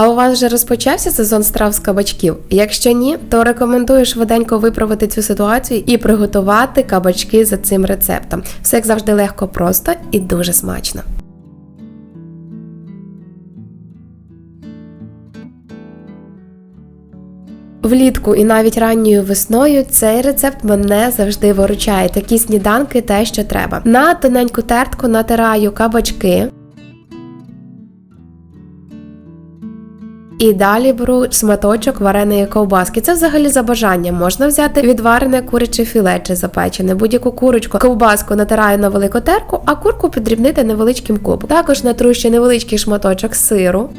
А у вас вже розпочався сезон страв з кабачків? Якщо ні, то рекомендую швиденько виправити цю ситуацію і приготувати кабачки за цим рецептом. Все як завжди легко, просто і дуже смачно. Влітку і навіть ранньою весною цей рецепт мене завжди виручає. Такі сніданки те, що треба. На тоненьку тертку натираю кабачки. І далі беру шматочок вареної ковбаски. Це взагалі за бажанням. Можна взяти відварене куряче філе чи запечене, будь-яку курочку. Ковбаску натираю на велику терку, а курку подрібнити невеличким кубом. Також натру ще невеличкий шматочок сиру.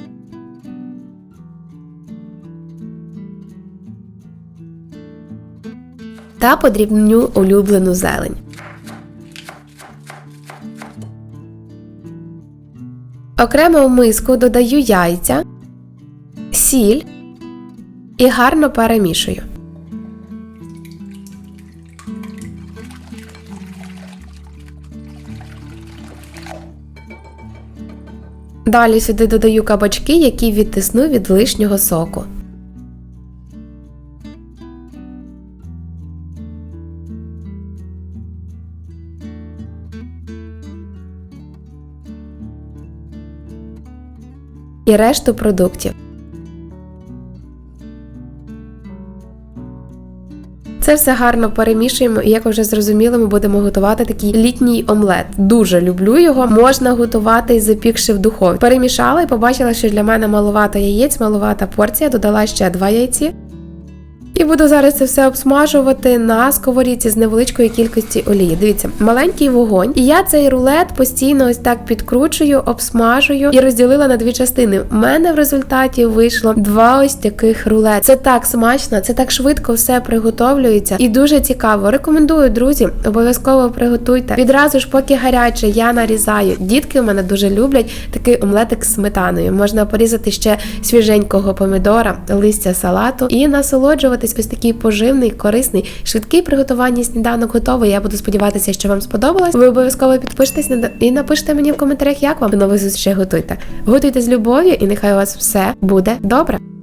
Та подрібню улюблену зелень. Окремо в миску додаю яйця, сіль і гарно перемішую. Далі сюди додаю кабачки, які відтисну від лишнього соку. І решту продуктів. Це все гарно перемішуємо, і як вже зрозуміли, ми будемо готувати такий літній омлет. Дуже люблю його. Можна готувати, запікши в духові. Перемішала і побачила, що для мене маловато яєць, маловата порція. Додала ще два яйці. І буду зараз це все обсмажувати на сковорідці з невеличкою кількості олії. Дивіться, маленький вогонь. І я цей рулет постійно ось так підкручую, обсмажую і розділила на дві частини. У мене в результаті вийшло два ось таких рулет. Це так смачно, це так швидко все приготовлюється і дуже цікаво. Рекомендую, друзі, обов'язково приготуйте. Відразу ж, поки гаряче, я нарізаю. Дітки у мене дуже люблять такий омлетик з сметаною. Можна порізати ще свіженького помідора, листя салату і насолоджуватись ось такий поживний, корисний, швидкий приготування сніданок готовий. Я буду сподіватися, що вам сподобалось. Ви обов'язково підпишитесь і напишіть мені в коментарях, як вам нових зустрічей готуйте. Готуйте з любов'ю, і нехай у вас все буде добре.